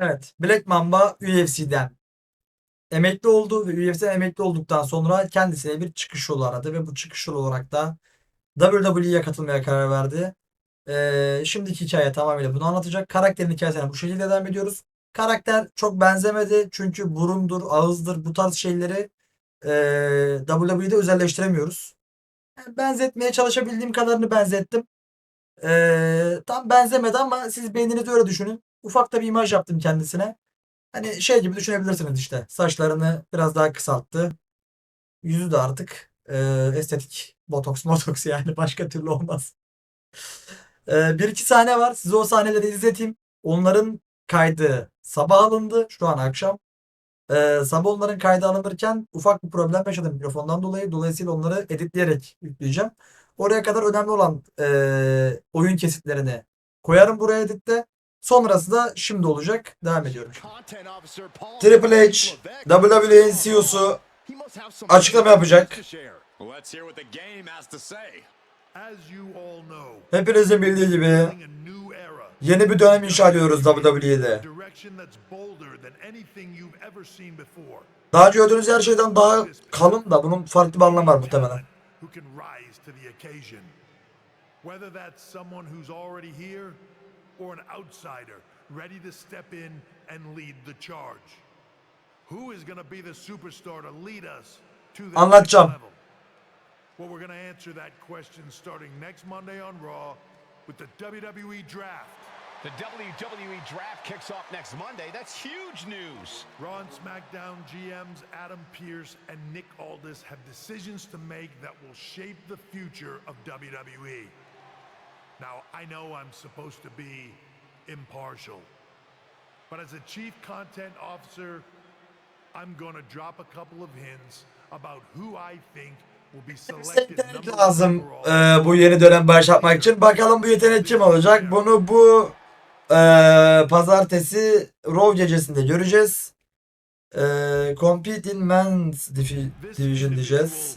Evet. Black Mamba UFC'den emekli oldu ve UFC'den emekli olduktan sonra kendisine bir çıkış yolu aradı ve bu çıkış yolu olarak da WWE'ye katılmaya karar verdi. Ee, şimdiki hikaye tamamıyla bunu anlatacak. Karakterin hikayesine bu şekilde devam ediyoruz. Karakter çok benzemedi çünkü burundur, ağızdır bu tarz şeyleri ee, WWE'de özelleştiremiyoruz. Yani benzetmeye çalışabildiğim kadarını benzettim. Ee, tam benzemedi ama siz beyninizi öyle düşünün. Ufak da bir imaj yaptım kendisine. Hani şey gibi düşünebilirsiniz işte. Saçlarını biraz daha kısalttı. Yüzü de artık e, estetik. Botoks motoks yani başka türlü olmaz. E, bir iki sahne var. Size o sahneleri izleteyim. Onların kaydı sabah alındı. Şu an akşam. E, sabah onların kaydı alınırken ufak bir problem yaşadım mikrofondan dolayı. Dolayısıyla onları editleyerek yükleyeceğim. Oraya kadar önemli olan e, oyun kesitlerini koyarım buraya editte. Sonrası da şimdi olacak. Devam ediyorum. Triple H, WWE'nin CEO'su açıklama yapacak. Hepinizin bildiği gibi yeni bir dönem inşa ediyoruz WWE'de. Daha önce gördüğünüz her şeyden daha kalın da bunun farklı bir anlamı var muhtemelen. Who can rise to the occasion. Whether that's someone who's already here or an outsider ready to step in and lead the charge. Who is going to be the superstar to lead us to the Anlatacağım. level? Well, we're going to answer that question starting next Monday on Raw with the WWE Draft. The WWE Draft kicks off next Monday. That's huge news. Raw and SmackDown GMs Adam Pearce and Nick Aldis have decisions to make that will shape the future of WWE. Now, I know I'm supposed to be impartial, but as a chief content officer, I'm going to drop a couple of hints about who I think will be selected Yetenek number one lazım e, bu yeni dönem başlatmak için. Bakalım bu yetenek kim olacak? Bunu bu e, pazartesi Raw gecesinde göreceğiz. E, Compete in Men's Divi- Division diyeceğiz.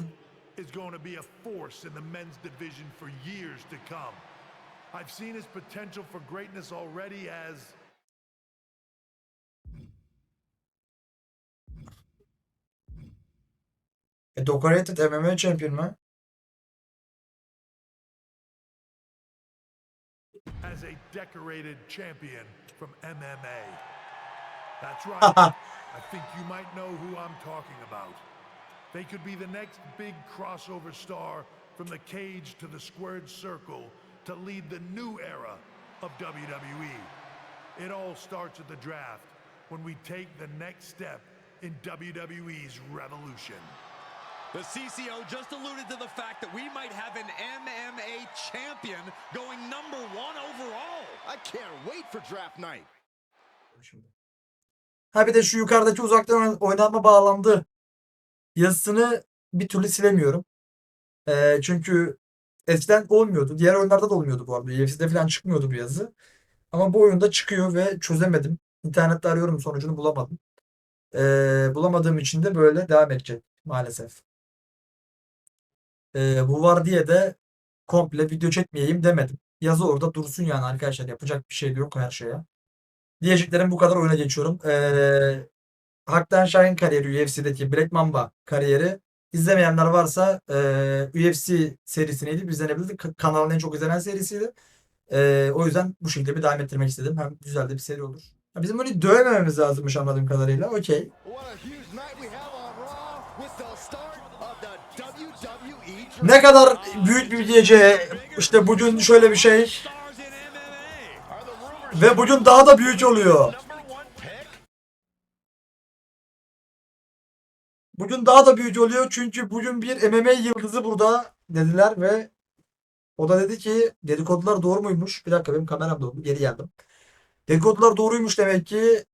I've seen his potential for greatness already as E, Decorated MMA Champion mu? as a decorated champion from MMA. That's right. I think you might know who I'm talking about. They could be the next big crossover star from the cage to the squared circle to lead the new era of WWE. It all starts at the draft when we take the next step in WWE's revolution. The CCO just alluded to the fact that we might have an MMA champion going number Ha bir de şu yukarıdaki uzaktan oyn- oynanma bağlandı yazısını bir türlü silemiyorum. E, çünkü eskiden olmuyordu. Diğer oyunlarda da olmuyordu bu arada. UFC'de falan çıkmıyordu bu yazı. Ama bu oyunda çıkıyor ve çözemedim. İnternette arıyorum sonucunu bulamadım. E, bulamadığım için de böyle devam edecek maalesef. E, bu var diye de komple video çekmeyeyim demedim. Yazı orada dursun yani arkadaşlar. Yapacak bir şey yok her şeye. Diyeceklerim bu kadar oyuna geçiyorum. Ee, Haktan Şahin kariyeri UFC'deki Black Mamba kariyeri izlemeyenler varsa e, UFC serisiydi. İzlenebilirdi. Kanalın en çok izlenen serisiydi. Ee, o yüzden bu şekilde bir devam ettirmek istedim. Hem güzel de bir seri olur. Ha, bizim bunu dövmememiz lazımmış anladığım kadarıyla. Okey. Ne kadar büyük bir gece. İşte bugün şöyle bir şey. Ve bugün daha da büyük oluyor. Bugün daha da büyük oluyor çünkü bugün bir MMA yıldızı burada dediler ve o da dedi ki dedikodular doğru muymuş? Bir dakika benim kameram doğru. Geri geldim. Dedikodular doğruymuş demek ki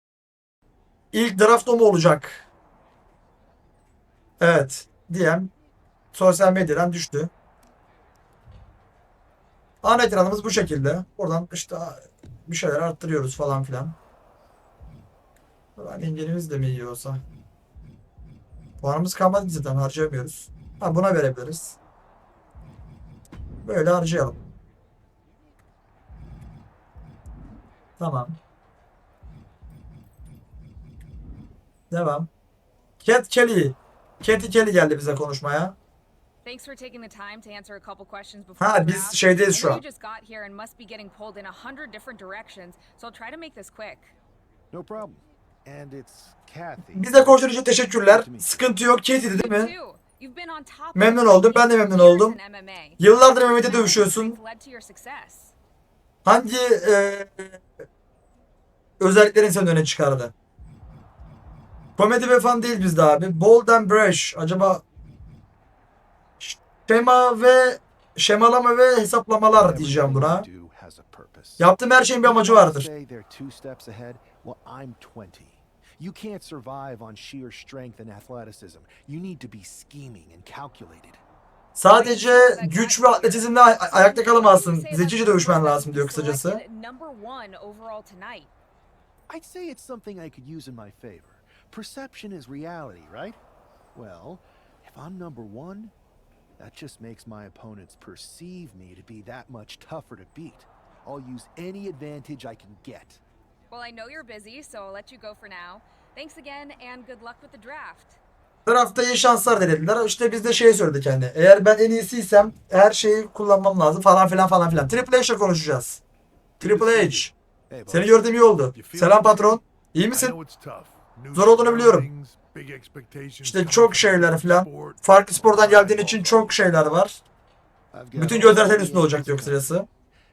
ilk draft o mu olacak? Evet. Diyen sosyal medyadan düştü. Ana ekranımız bu şekilde. Oradan işte bir şeyler arttırıyoruz falan filan. Ulan engelimiz de mi iyi olsa? Puanımız kalmadı zaten harcayamıyoruz. Ha buna verebiliriz. Böyle harcayalım. Tamam. Devam. Cat Kelly. Katy Kelly geldi bize konuşmaya. Thanks for taking the time to answer a couple questions before Ha biz şeydeyiz şu an. you just got here and must be getting pulled in a hundred different directions, so I'll try to make this quick. No problem. And it's Kathy. Bize konuştuğun için teşekkürler. Sıkıntı yok. Katy'di değil mi? Memnun oldum, ben de memnun oldum. Yıllardır How dövüşüyorsun. Hangi e, özelliklerin seni öne çıkardı? Komedi ve fan değil bizde abi. Bold and brash. Acaba şema ve şemalama ve hesaplamalar diyeceğim buna. Yaptığım her şeyin bir amacı vardır. Say they're two steps ahead. Well, I'm 20. You can't survive on sheer strength and athleticism. You need to be scheming and calculated. Sadece güç ve atletizmle ay- ayakta kalamazsın. Zekice dövüşmen lazım diyor kısacası. I'd say it's something I could use in my favor. Perception is reality, right? Well, if I'm number one, that just makes my opponents perceive me to be that much tougher to beat. I'll use any advantage I can get. Well, I know you're busy, so I'll let you go for now. Thanks again, and good luck with the draft. Draftta iyi şanslar dilediler. İşte biz de şey söyledik yani. Eğer ben en iyisiysem her şeyi kullanmam lazım falan filan falan filan. Triple H'le konuşacağız. Triple H. Seni gördüğüm iyi oldu. Selam patron. İyi I misin? Zor olduğunu biliyorum. İşte çok şeyler sport. Farklı spordan geldiğin için çok şeyler var. Bütün gözler senin üstünde olacak diyor kısacası.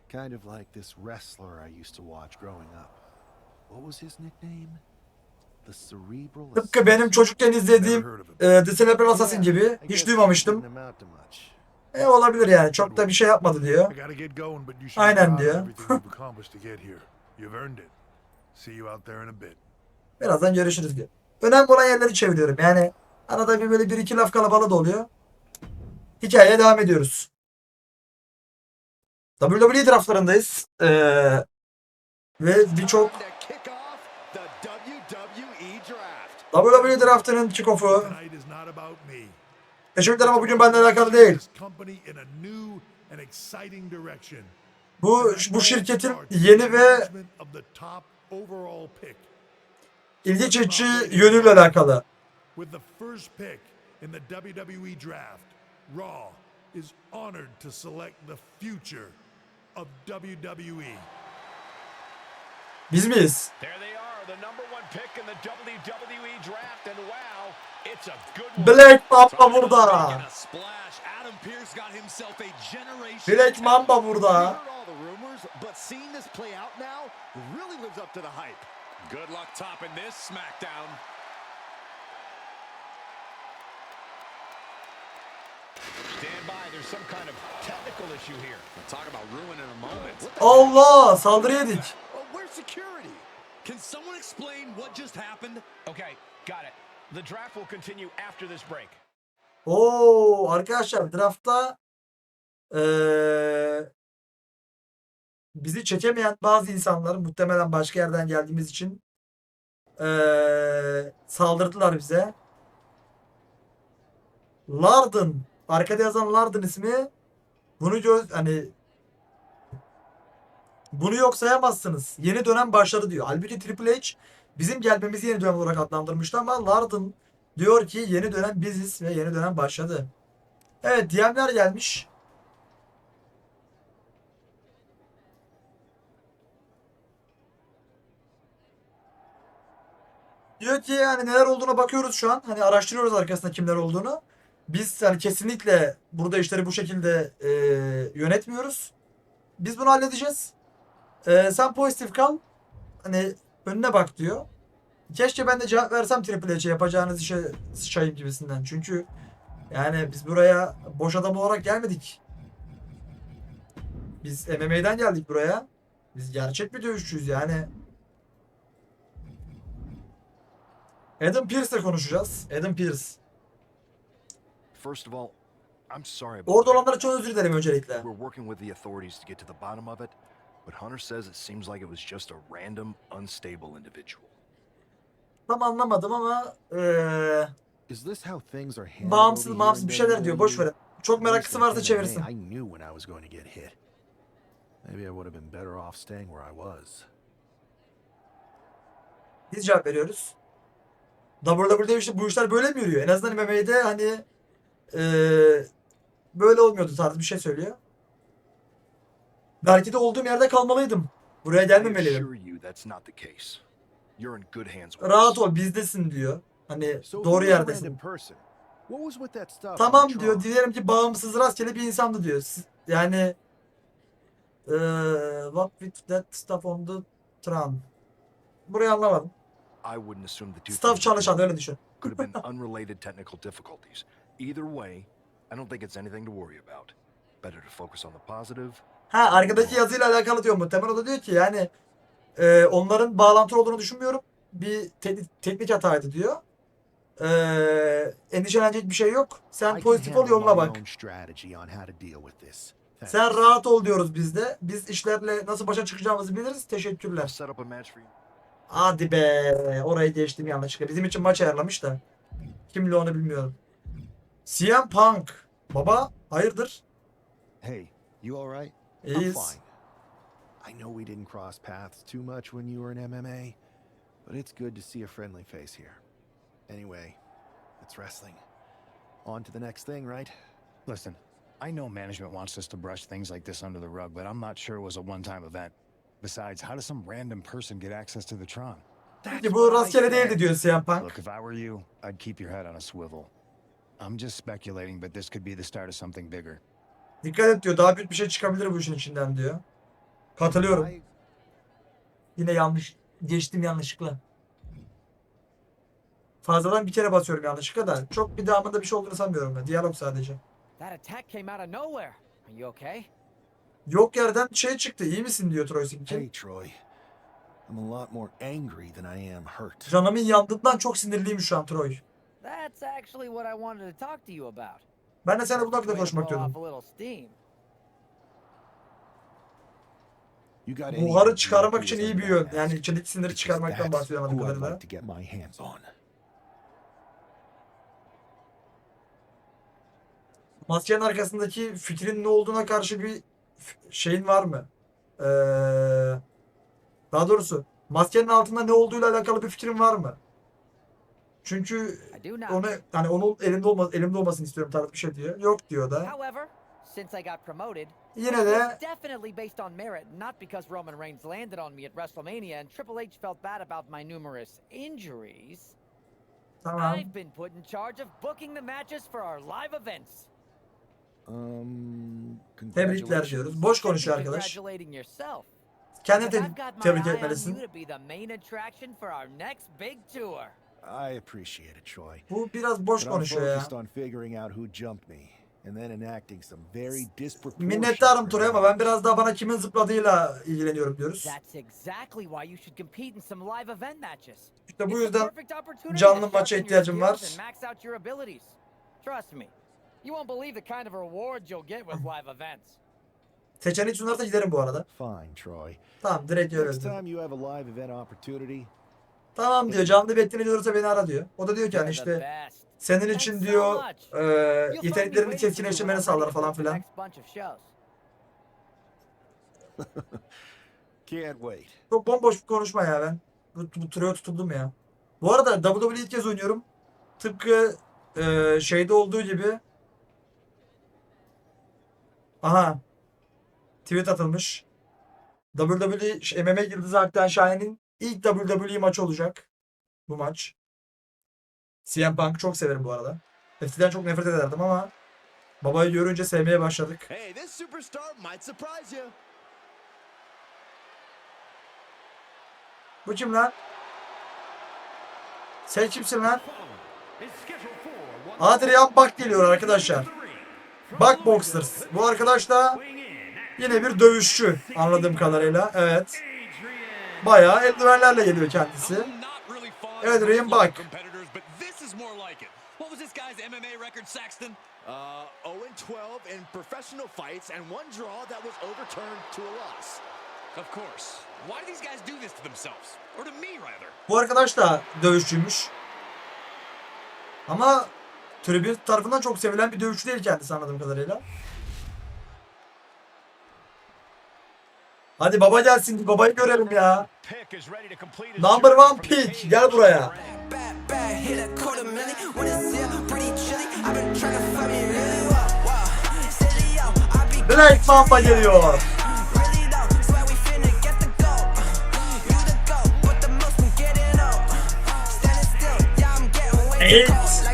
Kind of like this wrestler I used to watch growing up. What was his nickname? Tıpkı benim çocukken izlediğim e, The Cerebral Assassin gibi. Hiç duymamıştım. E olabilir yani. Çok da bir şey yapmadı diyor. Aynen diyor. Birazdan görüşürüz diyor. Önemli olan yerleri çeviriyorum. Yani arada bir böyle bir iki laf kalabalığı da oluyor. Hikayeye devam ediyoruz. WWE draftlarındayız. Ee, ve birçok WWE draft. WWE draftının kickoff'u. Teşekkürler ama bugün benimle alakalı değil. Bu bu şirketin yeni ve Management of the top overall pick. İlgi çekici yönüyle alakalı. With the first pick in the WWE draft, Raw is honored to select the future of. WWE. Biz miyiz? There they are, the number one pick in the WWE draft, and wow, it's a good one. Black Mamba burada. Making a splash. Adam Pearce got himself a generation. Black Mamba burada. Heard all the rumors, but seeing this play out now really lives up to the hype. Good luck topping this SmackDown. Stand by, there's some kind of technical issue here. We'll talk about ruin in a moment. Allah saldırı yedik. Oh, where's security? Can someone explain what just happened? Okay, got it. The draft will continue after this break. Oo arkadaşlar draftta eee, bizi çekemeyen bazı insanlar muhtemelen başka yerden geldiğimiz için eee, saldırdılar bize. Larden arkada yazan Larden ismi bunu göz hani bunu yok sayamazsınız. Yeni dönem başladı diyor. Halbuki Triple H bizim gelmemizi yeni dönem olarak adlandırmıştı ama Larden Diyor ki yeni dönem biziz ve yeni dönem başladı. Evet DM'ler gelmiş. Diyor ki yani neler olduğuna bakıyoruz şu an. Hani araştırıyoruz arkasında kimler olduğunu. Biz hani kesinlikle burada işleri bu şekilde e, yönetmiyoruz. Biz bunu halledeceğiz. E, sen pozitif kal. Hani önüne bak diyor. Keşke ben de cevap versem Triple H'e yapacağınız işe sıçayım gibisinden. Çünkü yani biz buraya boş adam olarak gelmedik. Biz MMA'den geldik buraya. Biz gerçek bir dövüşçüyüz yani. Adam Pearce'le konuşacağız. Adam Pearce. First of all, I'm sorry about Orada olanlara çok özür dilerim öncelikle. We're working with the authorities to get to the bottom of it, but Hunter says it seems like it was just a random, unstable individual. Tam anlamadım ama eee Is this how things are handled bağımsız bağımsız bir şeyler diyor. Boş verin. Çok meraklısı varsa çevirsin. I knew when I was going to get hit. Maybe I would have been better off staying where I was. Biz cevap veriyoruz. WWE'de işte bu işler böyle mi yürüyor? En azından MMA'de hani eee, böyle olmuyordu tarzı bir şey söylüyor. Belki de olduğum yerde kalmalıydım. Buraya with Rahat ol bizdesin diyor. Hani doğru yerdesin. Tamam diyor. Diyelim ki bağımsız rastgele bir insandı diyor. Siz- Yani eee, what with that stuff on the tron. Burayı anlamadım. I wouldn't assume the two Staff çalışan öyle düşün. could have been unrelated technical difficulties. Either way, I don't think it's anything to worry about. Better to focus on the positive. Ha arkadaki yazıyla alakalı diyor muhtemelen o da diyor ki yani e, onların bağlantılı olduğunu düşünmüyorum. Bir te- teknik hataydı diyor. E, endişelenecek bir şey yok. Sen pozitif ol yoluna bak. strategy on how to deal with this. Sen rahat ol diyoruz biz de. Biz işlerle nasıl başa çıkacağımızı biliriz. Teşekkürler. set up a match for you. Hadi be. Orayı geçtim yanlışlıkla. Bizim için maç ayarlamış da. Kimle onu bilmiyorum. CM Punk. Baba hayırdır? Hey, you all right? I'm İyiyiz. fine. I know we didn't cross paths too much when you were in MMA, but it's good to see a friendly face here. Anyway, it's wrestling. On to the next thing, right? Listen, I know management wants us to brush things like this under the rug, but I'm not sure it was a one-time event. Besides, how does some random person get access to the Tron? Peki bu rastgele değildi diyor CM Punk. Look, if I were you, I'd keep your head on a swivel. I'm just speculating, but this could be the start of something bigger. Dikkat et diyor. Daha büyük bir şey çıkabilir bu işin içinden diyor. Katılıyorum. I, Yine yanlış. Geçtim yanlışlıkla. Fazladan bir kere basıyorum yanlışlıkla da. Çok bir devamında bir şey olduğunu sanmıyorum ben. Diyalog sadece. That attack came out of nowhere. Are you okay? Yok yerden şey çıktı. İyi misin diyor Troy Sink'in. hey, Troy. I'm a lot more angry than I am hurt. Canımın yandığından çok sinirliyim şu an Troy. That's actually what I wanted to talk to you about. Ben de seninle bu to konuşmak any Buharı çıkarmak için iyi bir yön. Yani içindeki siniri çıkarmaktan that's bahsediyor anladığım kadarıyla. like to get my hands on. Maskenin arkasındaki fikrin ne olduğuna karşı bir şeyin var mı? Ee, daha doğrusu maskenin altında ne olduğuyla alakalı bir fikrin var mı? Çünkü onu hani onun elinde olma, elimde olmasını istiyorum tarzı bir şey diyor. Yok diyor da. Since I got promoted, Yine de definitely based on merit, not because Roman Reigns landed on me at WrestleMania and Triple H felt bad about my numerous injuries. tamam. I've been put in charge of booking the matches for our live events. Um, Tebrikler diyoruz. Boş konuşuyor arkadaş. Kendini te- tebrik etmelisin. I appreciate it, Troy. Bu biraz boş konuşuyor ya. Minnettarım Troy ama ben biraz daha bana kimin zıpladığıyla ilgileniyorum diyoruz. That's exactly why you should compete in some live event matches. İşte bu yüzden canlı maça ihtiyacım var. Trust me, you won't believe the kind of rewards you'll get with live events. seçenek sunarsa giderim bu arada. Fine, Troy. Tamam direkt öyle Next diyor. time you have a live event opportunity, Tamam diyor canlı bir etkinlik olursa beni ara diyor. O da diyor ki hani the işte senin için diyor e, yeteneklerini keskinleştirmeni sağlar falan filan. can't wait. Çok bomboş bir konuşma ya ben. Bu, bu türe tutuldum ya. Bu arada WWE ilk kez oynuyorum. Tıpkı e, şeyde olduğu gibi. Aha. Tweet atılmış. WWE MMA yıldızı Aktan Şahin'in ilk WWE maçı olacak. Bu maç. CM Punk çok severim bu arada. Eskiden çok nefret ederdim ama babayı görünce sevmeye başladık. Hey. Bu kim lan? Sen kimsin lan? Adrian Bak geliyor arkadaşlar. Bak Boxers. Bu arkadaş da yine bir dövüşçü anladığım kadarıyla. Evet. Bayağı eldivenlerle geliyor kendisi. Evet, Ryan those Buck. competitors, but this is more like it. What was this guy's MMA record, Saxton? 0 and 12 in professional fights and one draw that was overturned to a loss. Of course. Why do these guys do this to themselves? Or to me, rather? Bu arkadaş da dövüşçüymüş. Ama tribün tarafından çok sevilen bir dövüşçü değil kendisi anladığım kadarıyla. Hadi baba gelsin. Babayı görelim ya. Number one pick. Gel buraya. to the ring. Bad,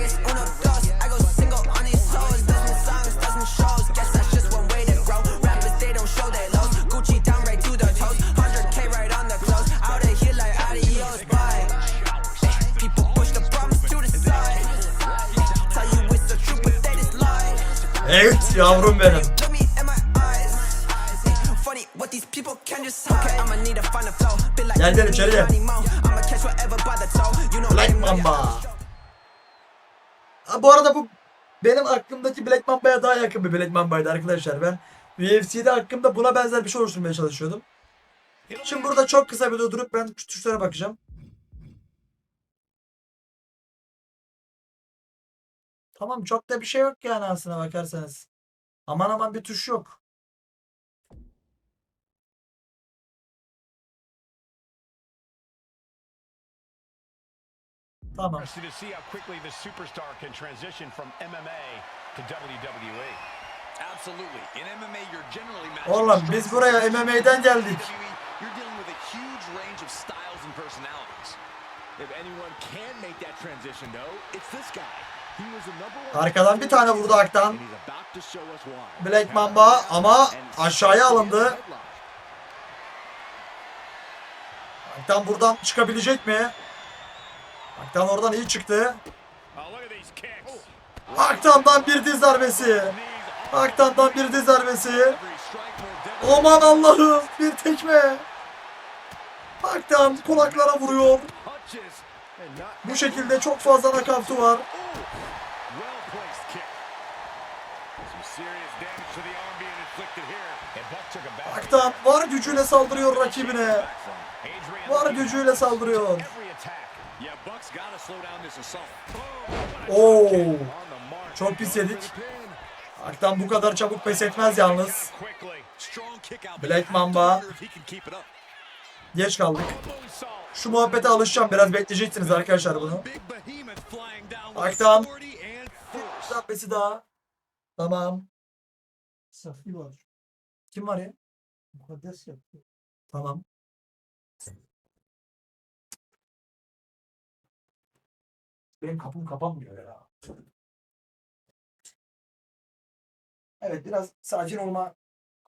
whatever by the toe. You know Black Mamba. Ha, bu arada bu benim aklımdaki Black Mamba'ya daha yakın bir Black Mamba'ydı arkadaşlar. Ben UFC'de hakkımda buna benzer bir şey oluşturmaya çalışıyordum. Şimdi burada çok kısa bir durdurup ben şu tuşlara bakacağım. Tamam çok da bir şey yok yani aslına bakarsanız. Aman aman bir tuş yok. Tamam. Matching Oğlum biz buraya MMA'den geldik. And personalities. If anyone can make that transition, though, it's this guy. Arkadan bir tane vurdu Aktan. Black Mamba ama aşağıya alındı. Aktan buradan çıkabilecek mi? Aktan oradan iyi çıktı. Aktan'dan bir diz darbesi. Aktan'dan bir diz darbesi. Aman Allah'ım bir tekme. Aktan kulaklara vuruyor. Bu şekilde çok fazla nakavtı var. well placed kick. Some serious damage to the arm being inflicted here. And Buck took a back. Aktan var gücüyle saldırıyor rakibine. Var gücüyle saldırıyor. Oo. Çok pis yedik. Aktan bu kadar çabuk pes etmez yalnız. Black Mamba. Geç kaldık. Şu muhabbete alışacağım. Biraz bekleyeceksiniz arkadaşlar bunu. Aktan. Darbesi daha. Tamam. Safi var. Kim var ya? Mukaddes yaptı. Tamam. Benim kapım kapanmıyor ya. Evet biraz sakin olma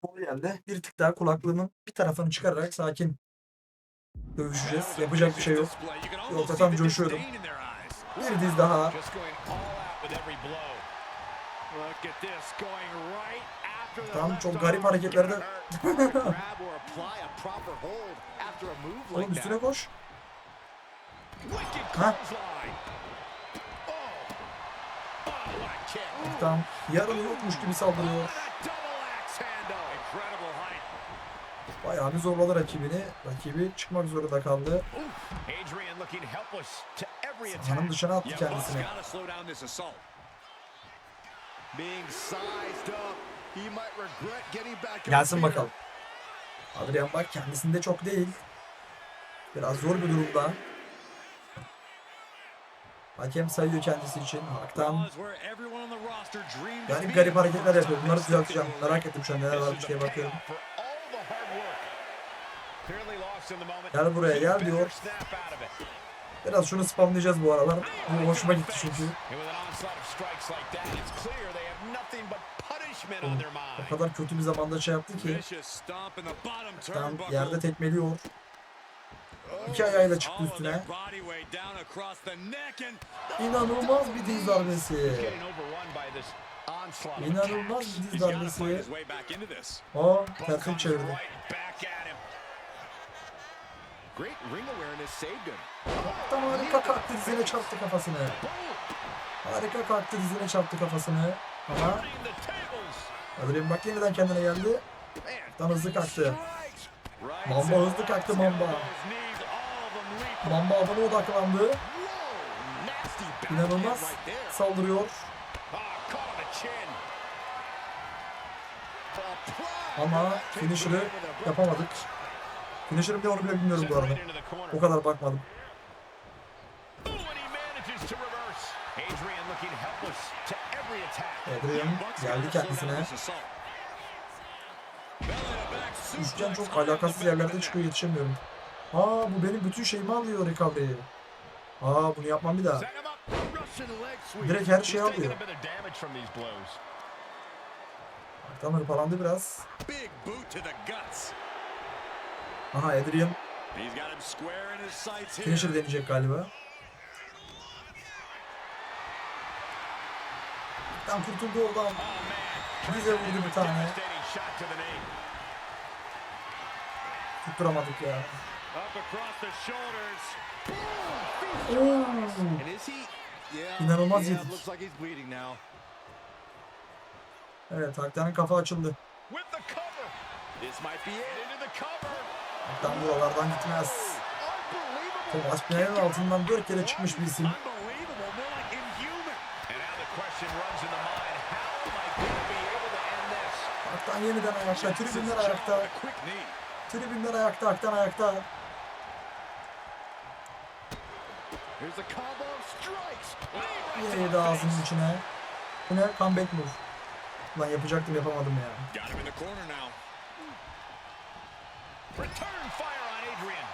kolu geldi. Bir tık daha kulaklığımın bir tarafını çıkararak sakin dövüşeceğiz. Yapacak bir şey yok. Yoksa tam eyes. Bir diz daha. Look at this going right Tam çok garip hareketlerde. Oğlum üstüne koş. Ha? Tam yarın yokmuş gibi saldırıyor. Bayağı bir zorladı rakibini. Rakibi çıkmak zorunda kaldı. Sahanın dışına attı kendisini. Gelsin bakalım. Adrian bak kendisinde çok değil. Biraz zor bir durumda. Hakem sayıyor kendisi için. Haktan garip garip hareketler yapıyor. Bunları düzelteceğim. Merak ettim şu an neler This var is bir the şeye bakıyorum. Gel buraya, gel diyor. Biraz şunu spamlayacağız bu aralar. Bu hoşuma gitti çünkü. O kadar kötü bir zamanda şey yaptı ki. Tam yerde tekmeliyor. İki ayağıyla çıktı of üstüne. İnanılmaz bir diz darbesi. İnanılmaz bir diz darbesi. O comes çevirdi. Tam harika kalktı dizine çarptı kafasını. Harika kalktı dizine çarptı kafasını. Ama. Adrian bak yeniden kendine geldi. Tam hızlı kalktı. Mamba hızlı kalktı Mamba. Mamba adama odaklandı. İnanılmaz saldırıyor. Ama finisher'ı yapamadık. Finisher'ım ne onu bile bilmiyorum bu arada. O kadar bakmadım. Adrian geldi kendisine. Üçgen çok alakasız yerlerde çıkıyor yetişemiyorum. Aa bu benim bütün şeyimi alıyor recovery. Aa bunu yapmam bir daha. Direkt her şeyi alıyor. Tam hırpalandı biraz. Aha Adrian finisher deneyecek galiba. Tam kurtuldu oradan. Oh. Bize vurdu bir tane. Tutturamadık ya. Oo. Yeah. İnanılmaz yedik. Evet Haktan'ın kafa açıldı. Haktan buralardan gitmez. Thomas Pinel'in altından dört kere çıkmış bir isim. Haktan yeniden ayakta. Tribünler ayakta. Tribünler ayakta. Haktan ayakta. Here's a combo of strikes. Yine yedi ağzının içine. Bu ne? Comeback move. Lan yapacaktım yapamadım ya. Got him in the corner now. Return fire on Adrian.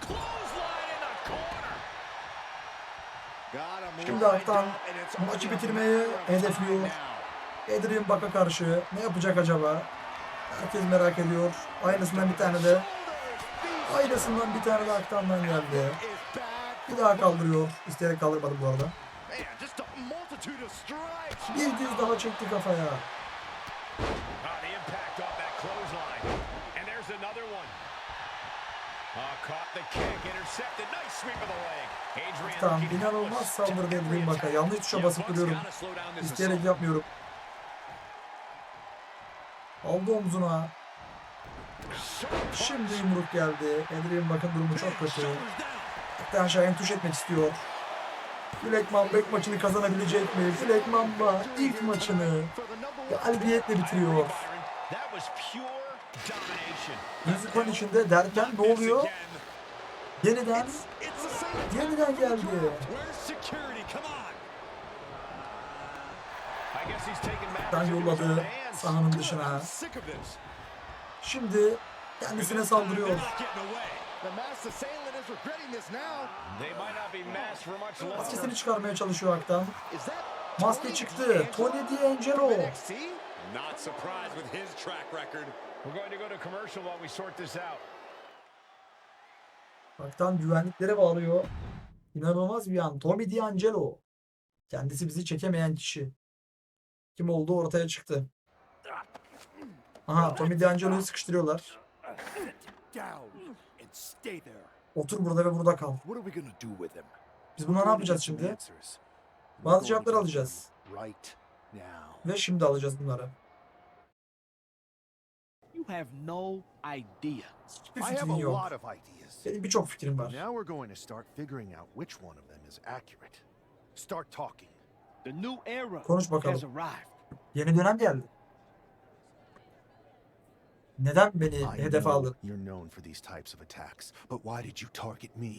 Clothesline in the corner. Got him Şimdi it's maçı bitirmeyi hedefliyor. Adrian Bak'a karşı ne yapacak acaba? Herkes merak ediyor. Aynısından bir tane de. Aynısından bir tane de Haktan'dan geldi. Bir daha kaldırıyor. İsteyerek kaldırmadı bu arada. Bir diz daha çekti kafaya. Tamam inanılmaz Adrian Bak'a. attack. Yanlış tuşa basıp duruyorum. İsteyerek yapmıyorum. Aldı omzuna. Şimdi yumruk geldi. Adrian Bak'ın durumu çok kötü. Hatta Şahin tuş etmek istiyor. Black Mamba ilk maçını kazanabilecek mi? Black Mamba ilk maçını galibiyetle bitiriyor. Müzikon içinde derken ne oluyor? Yeniden, yeniden geldi. Ben yolladı sahanın dışına. Şimdi kendisine saldırıyor. Maskesini çıkarmaya çalışıyor that Maske çıktı. Tony D'Angelo. Not surprised with his track record. We're going to go to commercial while we sort this out. Hak'tan güvenliklere bağlıyor. İnanılmaz bir an. Tommy D'Angelo. Kendisi bizi çekemeyen kişi. Kim olduğu ortaya çıktı. Aha Tommy D'Angelo'yu sıkıştırıyorlar. Otur burada ve burada kal. Biz buna ne yapacağız şimdi? Bazı cevaplar alacağız. Ve şimdi alacağız bunları. Have no idea. Hiçbir I have fikrin a yok. lot of ideas. Benim birçok fikrim var. Now we're going to start figuring out which one of them is accurate. Start talking. The new era Konuş has bakalım. arrived. Yeni dönem geldi. Neden beni I hedef know aldın? You're known for these types of attacks, but why did you target me?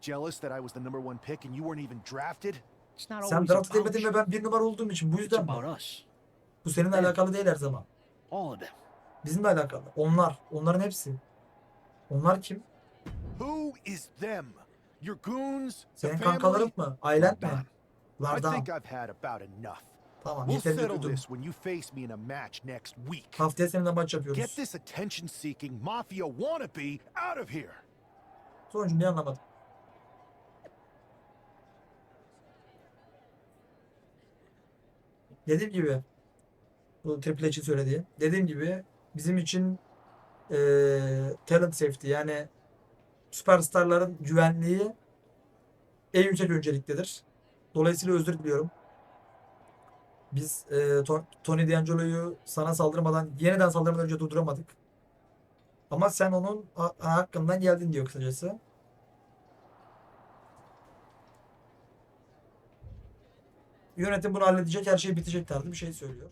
Jealous that I was the number one pick and you weren't even drafted? It's not Sen always draft about edemedin you. ve ben bir numara olduğum için bu It's yüzden mi? about us. Bu seninle alakalı değil her zaman. All of them. Bizimle alakalı. Onlar. Onların hepsi. Onlar kim? Who is them? Your goons? Senin kankaların mı? Ailen mi? Lardan. Tamam next week. Haftaya seninle maç Get yapıyoruz. this attention-seeking mafia wannabe out of here. Son cümleyi anlamadım. Dediğim gibi bu Triple H'in söylediği. Dediğim gibi bizim için eee talent safety yani süperstarların güvenliği en yüksek önceliktedir. Dolayısıyla özür diliyorum. Biz To- Tony D'Angelo'yu sana saldırmadan, yeniden saldırmadan önce durduramadık. Ama sen onun ha- hakkından geldin diyor kısacası. Yönetim bunu halledecek, her şey bitecek tarzı bir şey söylüyor.